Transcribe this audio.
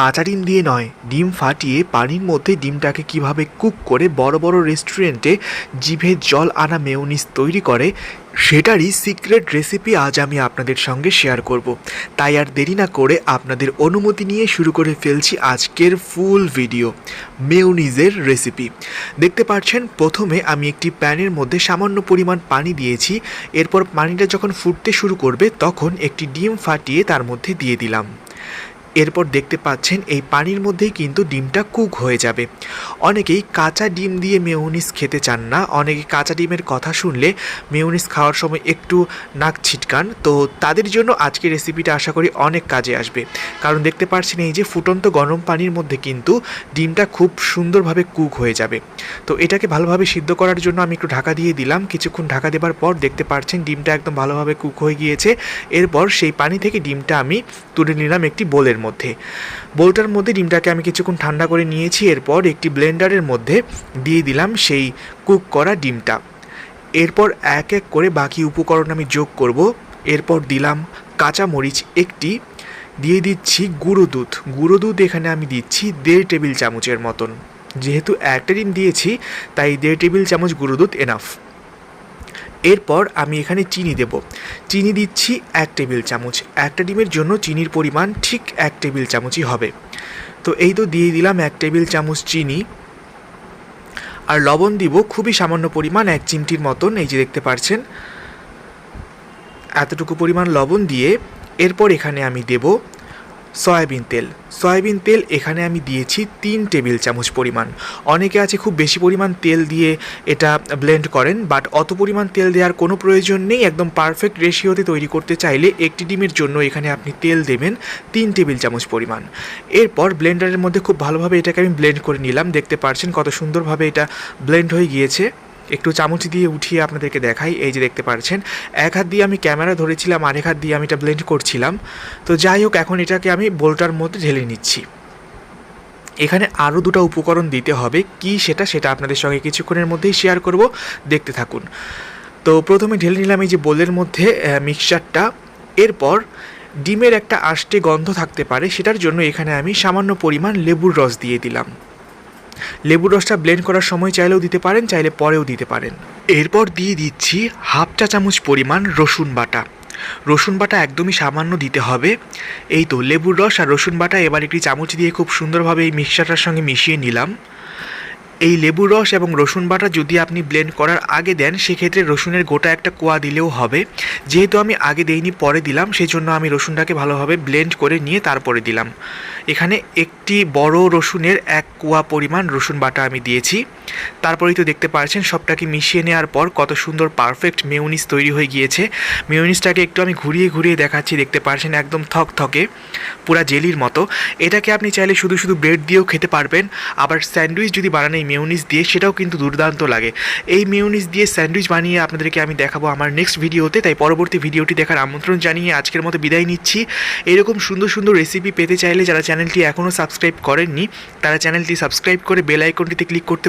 কাঁচা ডিম দিয়ে নয়, ডিম ফাটিয়ে পানির মধ্যে ডিমটাকে কীভাবে কুক করে বড় বড় রেস্টুরেন্টে জিভে জল আনা মেয়োনিজ তৈরি করে, সেটারই সিক্রেট রেসিপি আজ আমি আপনাদের সঙ্গে শেয়ার করব। তাই আর দেরি না করে আপনাদের অনুমতি নিয়ে শুরু করে ফেলছি আজকের ফুল ভিডিও মেউনিজের রেসিপি। দেখতে পাচ্ছেন প্রথমে আমি একটি প্যানের মধ্যে সামান্য পরিমাণ পানি দিয়েছি, এরপর পানিটা যখন ফুটতে শুরু করবে, তখন একটি ডিম ফাটিয়ে তার মধ্যে দিয়ে দিলাম। এরপর দেখতে পাচ্ছেন এই পানির মধ্যেই কিন্তু ডিমটা কুক হয়ে যাবে। অনেকেই কাঁচা ডিম দিয়ে মেয়োনিজ খেতে চান না। অনেকে কাঁচা ডিমের কথা শুনলে মেয়োনিজ খাওয়ার সময় একটু নাক ছিটকান। তো তাদের জন্য আজকে রেসিপিটা আশা করি অনেক কাজে আসবে। কারণ দেখতে পাচ্ছেন এই যে ফুটন্ত গরম পানির মধ্যে কিন্তু ডিমটা খুব সুন্দরভাবে কুক হয়ে যাবে। তো এটাকে ভালোভাবে সিদ্ধ করার জন্য আমি একটু ঢাকা দিয়ে দিলাম। কিছুক্ষণ ঢাকা দেবার পর দেখতে পাচ্ছেন ডিমটা একদম ভালোভাবে কুক হয়ে গিয়েছে। এরপর সেই পানি থেকে ডিমটা আমি তুলে নিলাম একটি বোলের মধ্যে। বোলটার মধ্যে ডিমটাকে আমি কিছুক্ষণ ঠান্ডা করে নিয়েছি, এরপর একটি ব্লেন্ডারের মধ্যে দিয়ে দিলাম সেই কুক করা ডিমটা। এরপর এক এক করে বাকি উপকরণ আমি যোগ করব। এরপর দিলাম কাঁচা মরিচ একটি, দিয়ে দিচ্ছি গুঁড়ো দুধ। গুঁড়ো দুধ এখানে আমি দিচ্ছি দেড় টেবিল চামচের মতন। যেহেতু একটা ডিম দিয়েছি, তাই দেড় টেবিল চামচ গুঁড়ো দুধ এনাফ এরপর আমি এখানে চিনি দেব। চিনি দিচ্ছি এক টেবিল চামচ। একটা ডিমের জন্য চিনির পরিমাণ ঠিক এক টেবিল চামচই হবে। তো এই তো দিয়ে দিলাম এক টেবিল চামচ চিনি। আর লবণ দিব খুবই সামান্য পরিমাণ এক চিমটির মতন, এই যে দেখতে পাচ্ছেন এতটুকু পরিমাণ লবণ দিয়ে এরপর এখানে আমি দেব সয়াবিন তেল। সয়াবিন তেল এখানে আমি দিয়েছি তিন টেবিল চামচ পরিমাণ। অনেকে আছে খুব বেশি পরিমাণ তেল দিয়ে এটা ব্লেন্ড করেন বাট অত পরিমাণ তেল দেওয়ার কোনো প্রয়োজন নেই। একদম পারফেক্ট রেশিওতে তৈরি করতে চাইলে একটি ডিমের জন্য এখানে আপনি তেল দেবেন তিন টেবিল চামচ পরিমাণ। এরপর ব্লেন্ডারের মধ্যে খুব ভালোভাবে এটাকে আমি ব্লেন্ড করে নিলাম। দেখতে পাচ্ছেন কত সুন্দরভাবে এটা ব্লেন্ড হয়ে গিয়েছে। একটু চামচ দিয়ে উঠিয়ে আপনাদেরকে দেখাই, এই যে দেখতে পাচ্ছেন এক হাত দিয়ে আমি ক্যামেরা ধরেছিলাম, আরেক হাত দিয়ে আমি এটা ব্লেন্ড করছিলাম। তো যাই হোক, এখন এটাকে আমি বোলটার মধ্যে ঢেলে নিচ্ছি। এখানে আরও দুটো উপকরণ দিতে হবে, কি সেটা সেটা আপনাদের সঙ্গে কিছুক্ষণের মধ্যেই শেয়ার করব। দেখতে থাকুন। তো প্রথমে ঢেলে নিলাম এই যে বোলের মধ্যে মিক্সচারটা এরপর ডিমের একটা আষ্টে গন্ধ থাকতে পারে, সেটার জন্য এখানে আমি সামান্য পরিমাণ লেবুর রস দিয়ে দিলাম। লেবুর রসটা ব্লেন্ড করার সময় চাইলেও দিতে পারেন, চাইলে পরেও দিতে পারেন। এরপর দিয়ে দিচ্ছি হাফ চা চামচ পরিমাণ রসুন বাটা। রসুন বাটা একদমই সামান্য দিতে হবে। এই তো, লেবুর রস আর রসুন বাটা এবার একটি চামচ দিয়ে খুব সুন্দরভাবে এই মিক্সচারটার সঙ্গে মিশিয়ে নিলাম। এই লেবুর রস এবং রসুন বাটা যদি আপনি ব্লেন্ড করার আগে দেন, সেক্ষেত্রে রসুনের গোটা একটা কোয়া দিলেও হবে। যেহেতু আমি আগে দেইনি, পরে দিলাম সেই জন্য আমি রসুনটাকে ভালোভাবে ব্লেন্ড করে নিয়ে তারপরে দিলাম। এখানে একটি বড় রসুনের এক কোয়া পরিমাণ রসুন বাটা আমি দিয়েছি। তারপরেই তো দেখতে পাচ্ছেন সবটাকে মিশিয়ে নেওয়ার পর কত সুন্দর পারফেক্ট মেউনিস তৈরি হয়ে গিয়েছে। মেউনিসটাকে একটু আমি ঘুরিয়ে ঘুরিয়ে দেখাচ্ছি, দেখতে পাচ্ছেন একদম থক থকে পুরা জেলির মতো। এটাকে আপনি চাইলে শুধু শুধু ব্রেড দিয়েও খেতে পারবেন, আবার স্যান্ডউইচ যদি বানান এই মেউনিস দিয়ে, সেটাও কিন্তু দুর্দান্ত লাগে। এই মেউনিস দিয়ে স্যান্ডউইচ বানিয়ে আপনাদেরকে আমি দেখাবো আমার নেক্সট ভিডিওতে তাই পরবর্তী ভিডিওটি দেখার আমন্ত্রণ জানিয়ে আজকের মতো বিদায় নিচ্ছি। এরকম সুন্দর সুন্দর রেসিপি পেতে চাইলে যারা চ্যানেলটি এখনও সাবস্ক্রাইব করেননি, তারা চ্যানেলটি সাবস্ক্রাইব করে বেল আইকনটিতে ক্লিক করতে